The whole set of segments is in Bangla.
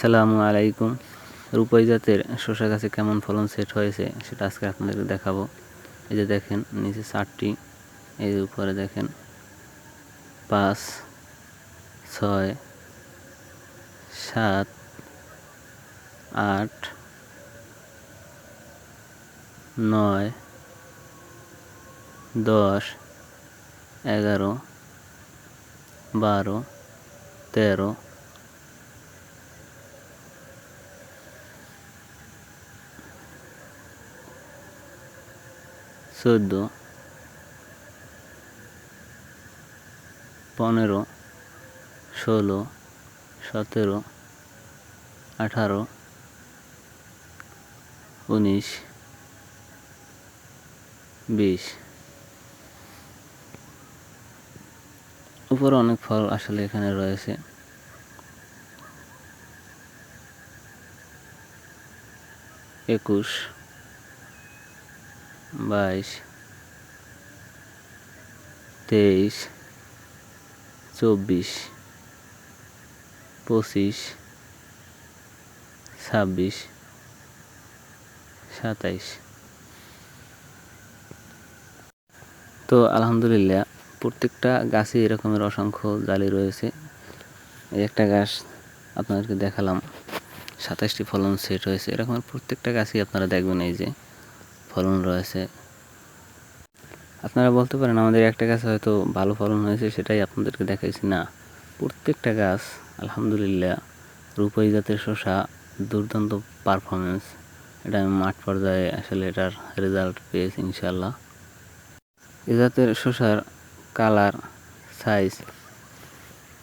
সালামু আলাইকুম। রূপাই জাতের শসা গাছে কেমন ফলন সেট হয়েছে সেটা আজকে আপনাদেরকে দেখাবো। এই যে দেখেন, নিচে চারটি এই যে উপরে দেখেন, পাঁচ, ছয়, সাত, আট, নয়, দশ, এগারো, বারো, তেরো চোদ্দ পনেরো ষোলো সতেরো আঠারো উনিশ বিশ। উপরে অনেক ফল আসলে এখানে রয়েছে। একুশ বাইশ, তেইশ, চব্বিশ, পঁচিশ, ছাব্বিশ, সাতাইশ। তো আলহামদুলিল্লাহ, প্রত্যেকটা গাছে এরকমের অসংখ্য জালি রয়েছে। এই একটা গাছ আপনাদেরকে দেখালাম সাতাশটি ফলন সেট হয়েছে। এরকমের প্রত্যেকটা গাছই আপনারা দেখবেন এই যে ফলন রয়েছে। আপনারা বলতে পারেন, আমাদের একটা গাছ হয়তো ভালো ফলন হয়েছে, সেটাই আপনাদেরকে দেখাইছি। না, প্রত্যেকটা গাছ, আলহামদুলিল্লাহ, রূপাই জাতের শসা, দুর্দান্ত পারফরমেন্স এটা আমি মাঠ পর্যায়ে আসলে এটার রেজাল্ট পেয়েছি ইনশাল্লাহ এ জাতের শসার কালার সাইজ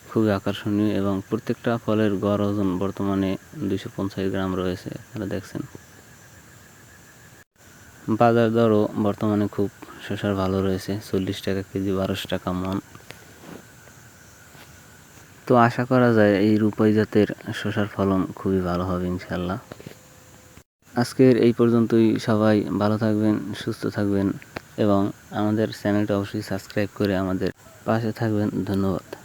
খুবই আকর্ষণীয় এবং প্রত্যেকটা ফলের গড় ওজন বর্তমানে দুইশো পঞ্চাশ গ্রাম রয়েছে, আপনারা দেখছেন। বাজার দরও বর্তমানে খুব শসার ভালো রয়েছে, চল্লিশ টাকা কেজি, বারোশো টাকা মন। তো আশা করা যায় এই রূপাই জাতের শসার ফলন খুবই ভালো হবে ইনশাল্লাহ আজকের এই পর্যন্তই, সবাই ভালো থাকবেন, সুস্থ থাকবেন এবং আমাদের চ্যানেলটা অবশ্যই সাবস্ক্রাইব করে আমাদের পাশে থাকবেন। ধন্যবাদ।